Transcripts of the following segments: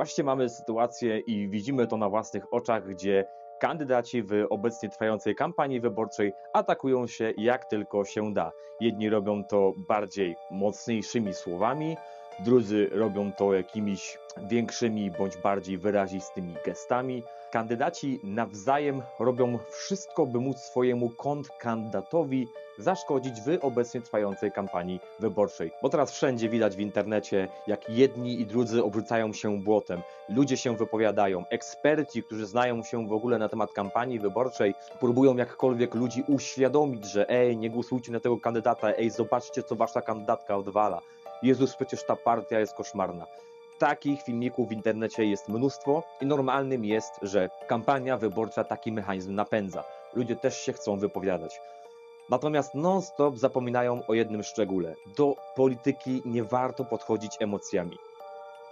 Właśnie mamy sytuację i widzimy to na własnych oczach, gdzie kandydaci w obecnie trwającej kampanii wyborczej atakują się jak tylko się da. Jedni robią to bardziej mocniejszymi słowami, drudzy robią to jakimiś większymi bądź bardziej wyrazistymi gestami. Kandydaci nawzajem robią wszystko, by móc swojemu kontrkandydatowi zaszkodzić w obecnie trwającej kampanii wyborczej. Bo teraz wszędzie widać w internecie, jak jedni i drudzy obrzucają się błotem. Ludzie się wypowiadają, eksperci, którzy znają się w ogóle na temat kampanii wyborczej, próbują jakkolwiek ludzi uświadomić, że ej, nie głosujcie na tego kandydata, ej, zobaczcie, co wasza kandydatka odwala. Jezus, przecież ta partia jest koszmarna. Takich filmików w internecie jest mnóstwo i normalnym jest, że kampania wyborcza taki mechanizm napędza. Ludzie też się chcą wypowiadać. Natomiast non-stop zapominają o jednym szczególe. Do polityki nie warto podchodzić emocjami.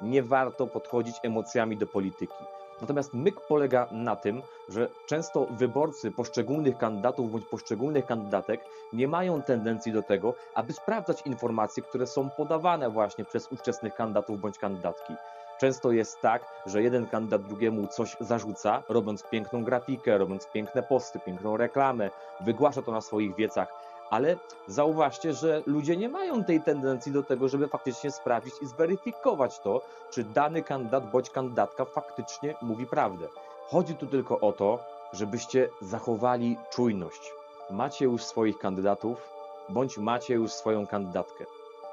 Nie warto podchodzić emocjami do polityki. Natomiast myk polega na tym, że często wyborcy poszczególnych kandydatów bądź poszczególnych kandydatek nie mają tendencji do tego, aby sprawdzać informacje, które są podawane właśnie przez ówczesnych kandydatów bądź kandydatki. Często jest tak, że jeden kandydat drugiemu coś zarzuca, robiąc piękną grafikę, robiąc piękne posty, piękną reklamę, wygłasza to na swoich wiecach, ale zauważcie, że ludzie nie mają tej tendencji do tego, żeby faktycznie sprawdzić i zweryfikować to, czy dany kandydat bądź kandydatka faktycznie mówi prawdę. Chodzi tu tylko o to, żebyście zachowali czujność. Macie już swoich kandydatów, bądź macie już swoją kandydatkę.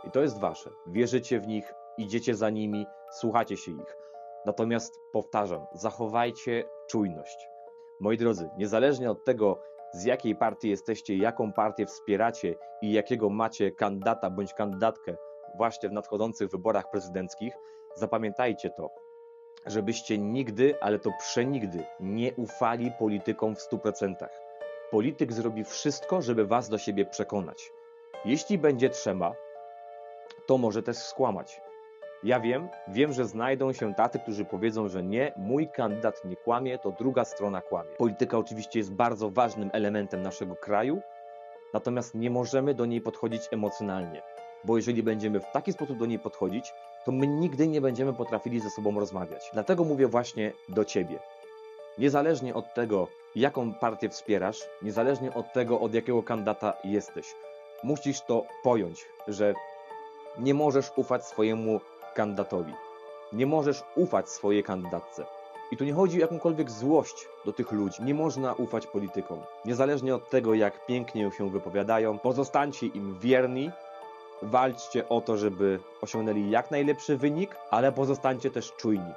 I to jest wasze. Wierzycie w nich, idziecie za nimi, słuchacie się ich. Natomiast powtarzam, zachowajcie czujność. Moi drodzy, niezależnie od tego, z jakiej partii jesteście, jaką partię wspieracie i jakiego macie kandydata bądź kandydatkę właśnie w nadchodzących wyborach prezydenckich, zapamiętajcie to, żebyście nigdy, ale to przenigdy nie ufali politykom w 100%. Polityk zrobi wszystko, żeby was do siebie przekonać. Jeśli będzie trzeba, to może też skłamać. Ja wiem, wiem, że znajdą się tacy, którzy powiedzą, że nie, mój kandydat nie kłamie, to druga strona kłamie. Polityka oczywiście jest bardzo ważnym elementem naszego kraju, natomiast nie możemy do niej podchodzić emocjonalnie, bo jeżeli będziemy w taki sposób do niej podchodzić, to my nigdy nie będziemy potrafili ze sobą rozmawiać. Dlatego mówię właśnie do ciebie. Niezależnie od tego, jaką partię wspierasz, niezależnie od tego, od jakiego kandydata jesteś, musisz to pojąć, że nie możesz ufać swojemu kandydatowi. Nie możesz ufać swojej kandydatce. I tu nie chodzi o jakąkolwiek złość do tych ludzi. Nie można ufać politykom. Niezależnie od tego, jak pięknie się wypowiadają, pozostańcie im wierni, walczcie o to, żeby osiągnęli jak najlepszy wynik, ale pozostańcie też czujni.